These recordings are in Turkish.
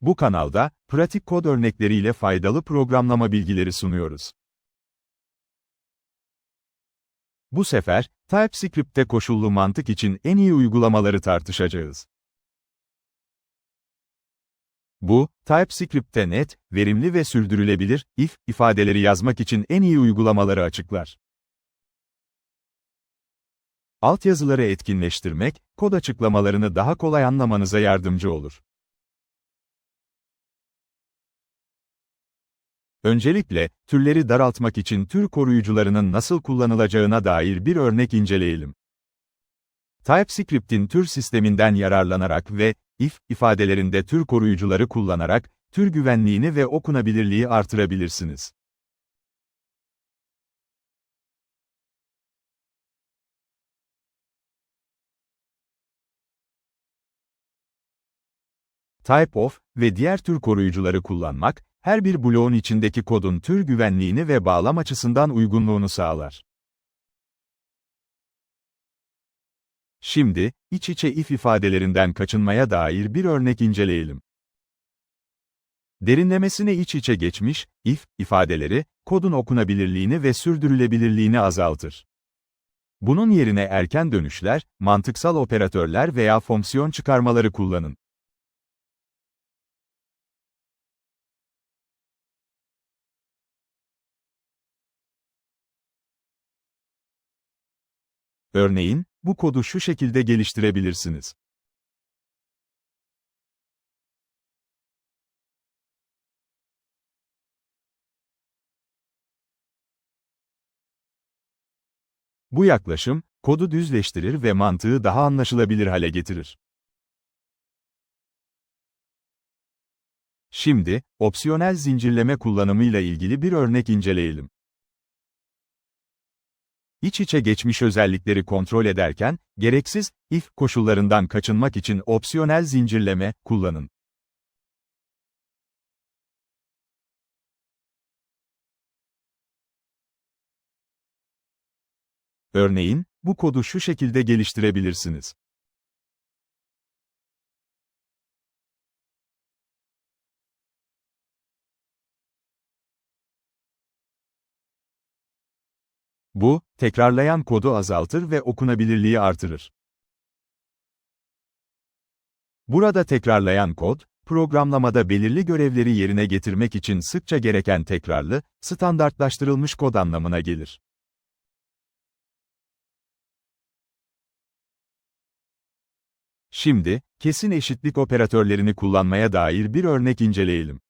Bu kanalda, pratik kod örnekleriyle faydalı programlama bilgileri sunuyoruz. Bu sefer, TypeScript'te koşullu mantık için en iyi uygulamaları tartışacağız. Bu, TypeScript'te net, verimli ve sürdürülebilir, if, ifadeleri yazmak için en iyi uygulamaları açıklar. Altyazıları etkinleştirmek, kod açıklamalarını daha kolay anlamanıza yardımcı olur. Öncelikle, türleri daraltmak için tür koruyucularının nasıl kullanılacağına dair bir örnek inceleyelim. TypeScript'in tür sisteminden yararlanarak ve if ifadelerinde tür koruyucuları kullanarak tür güvenliğini ve okunabilirliği artırabilirsiniz. Typeof ve diğer tür koruyucuları kullanmak, her bir bloğun içindeki kodun tür güvenliğini ve bağlam açısından uygunluğunu sağlar. Şimdi, iç içe if ifadelerinden kaçınmaya dair bir örnek inceleyelim. Derinlemesine iç içe geçmiş, if ifadeleri, kodun okunabilirliğini ve sürdürülebilirliğini azaltır. Bunun yerine erken dönüşler, mantıksal operatörler veya fonksiyon çıkarmaları kullanın. Örneğin, bu kodu şu şekilde geliştirebilirsiniz. Bu yaklaşım, kodu düzleştirir ve mantığı daha anlaşılabilir hale getirir. Şimdi, opsiyonel zincirleme kullanımıyla ilgili bir örnek inceleyelim. İç içe geçmiş özellikleri kontrol ederken, gereksiz, if koşullarından kaçınmak için opsiyonel zincirleme kullanın. Örneğin, bu kodu şu şekilde geliştirebilirsiniz. Bu, tekrarlayan kodu azaltır ve okunabilirliği artırır. Burada tekrarlayan kod, programlamada belirli görevleri yerine getirmek için sıkça gereken tekrarlı, standartlaştırılmış kod anlamına gelir. Şimdi, kesin eşitlik operatörlerini kullanmaya dair bir örnek inceleyelim.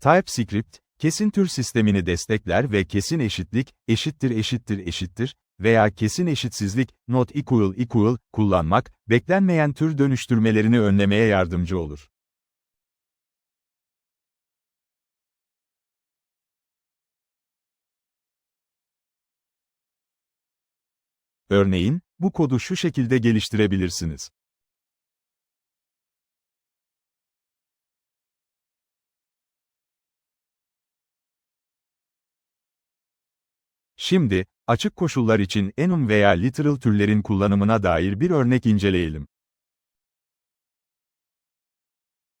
TypeScript, kesin tür sistemini destekler ve kesin eşitlik, eşittir eşittir eşittir veya kesin eşitsizlik, not equal equal kullanmak, beklenmeyen tür dönüştürmelerini önlemeye yardımcı olur. Örneğin, bu kodu şu şekilde geliştirebilirsiniz. Şimdi, açık koşullar için enum veya literal türlerin kullanımına dair bir örnek inceleyelim.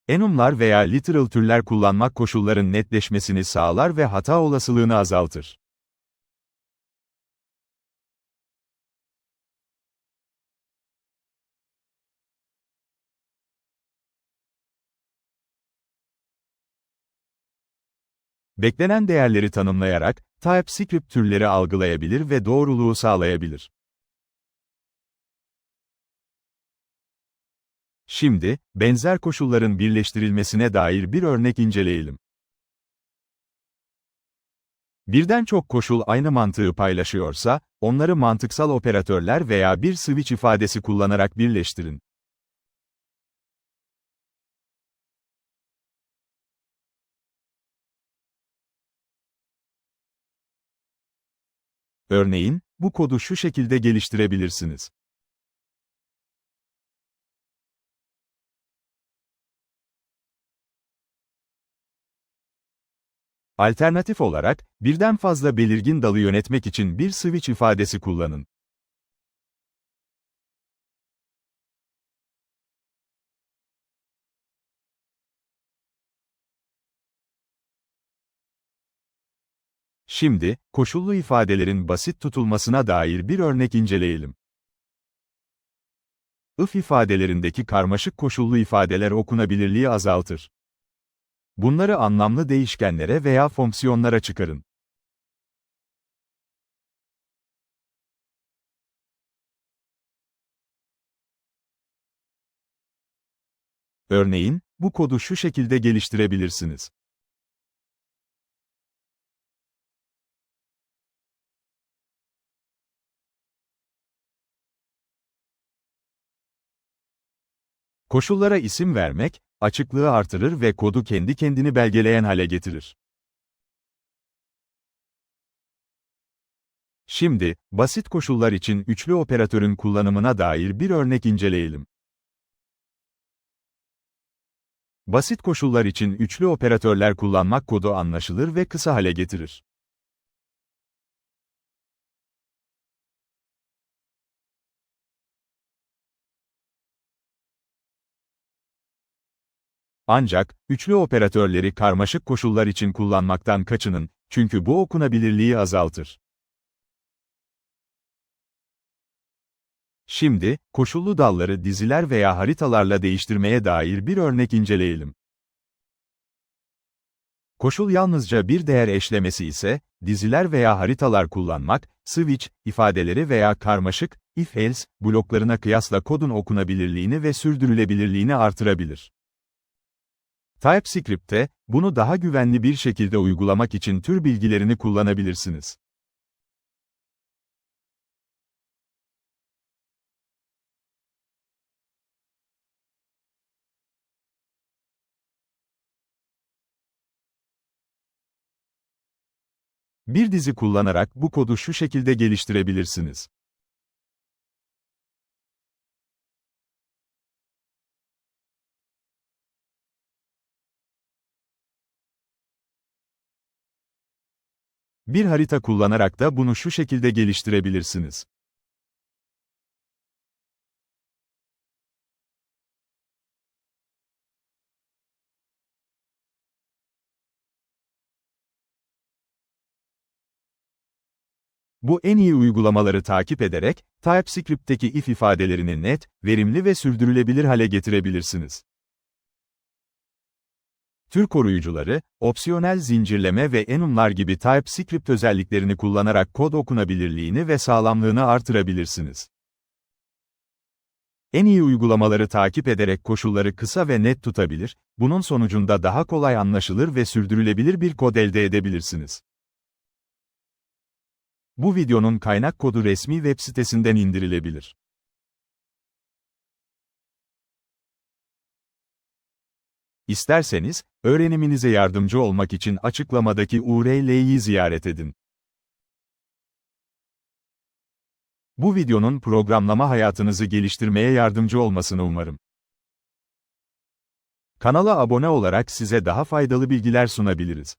Enumlar veya literal türler kullanmak koşulların netleşmesini sağlar ve hata olasılığını azaltır. Beklenen değerleri tanımlayarak, TypeScript türleri algılayabilir ve doğruluğu sağlayabilir. Şimdi, benzer koşulların birleştirilmesine dair bir örnek inceleyelim. Birden çok koşul aynı mantığı paylaşıyorsa, onları mantıksal operatörler veya bir switch ifadesi kullanarak birleştirin. Örneğin, bu kodu şu şekilde geliştirebilirsiniz. Alternatif olarak, birden fazla belirgin dalı yönetmek için bir switch ifadesi kullanın. Şimdi, koşullu ifadelerin basit tutulmasına dair bir örnek inceleyelim. If ifadelerindeki karmaşık koşullu ifadeler okunabilirliği azaltır. Bunları anlamlı değişkenlere veya fonksiyonlara çıkarın. Örneğin, bu kodu şu şekilde geliştirebilirsiniz. Koşullara isim vermek, açıklığı artırır ve kodu kendi kendini belgeleyen hale getirir. Şimdi, basit koşullar için üçlü operatörün kullanımına dair bir örnek inceleyelim. Basit koşullar için üçlü operatörler kullanmak kodu anlaşılır ve kısa hale getirir. Ancak, üçlü operatörleri karmaşık koşullar için kullanmaktan kaçının, çünkü bu okunabilirliği azaltır. Şimdi, koşullu dalları diziler veya haritalarla değiştirmeye dair bir örnek inceleyelim. Koşul yalnızca bir değer eşlemesi ise, diziler veya haritalar kullanmak, switch, ifadeleri veya karmaşık, if-else, bloklarına kıyasla kodun okunabilirliğini ve sürdürülebilirliğini artırabilir. TypeScript'te, bunu daha güvenli bir şekilde uygulamak için tür bilgilerini kullanabilirsiniz. Bir dizi kullanarak bu kodu şu şekilde geliştirebilirsiniz. Bir harita kullanarak da bunu şu şekilde geliştirebilirsiniz. Bu en iyi uygulamaları takip ederek, TypeScript'teki if ifadelerini net, verimli ve sürdürülebilir hale getirebilirsiniz. Tür koruyucuları, opsiyonel zincirleme ve enumlar gibi TypeScript özelliklerini kullanarak kod okunabilirliğini ve sağlamlığını artırabilirsiniz. En iyi uygulamaları takip ederek koşulları kısa ve net tutabilir, bunun sonucunda daha kolay anlaşılır ve sürdürülebilir bir kod elde edebilirsiniz. Bu videonun kaynak kodu resmi web sitesinden indirilebilir. İsterseniz, öğreniminize yardımcı olmak için açıklamadaki URL'yi ziyaret edin. Bu videonun programlama hayatınızı geliştirmeye yardımcı olmasını umarım. Kanala abone olarak size daha faydalı bilgiler sunabiliriz.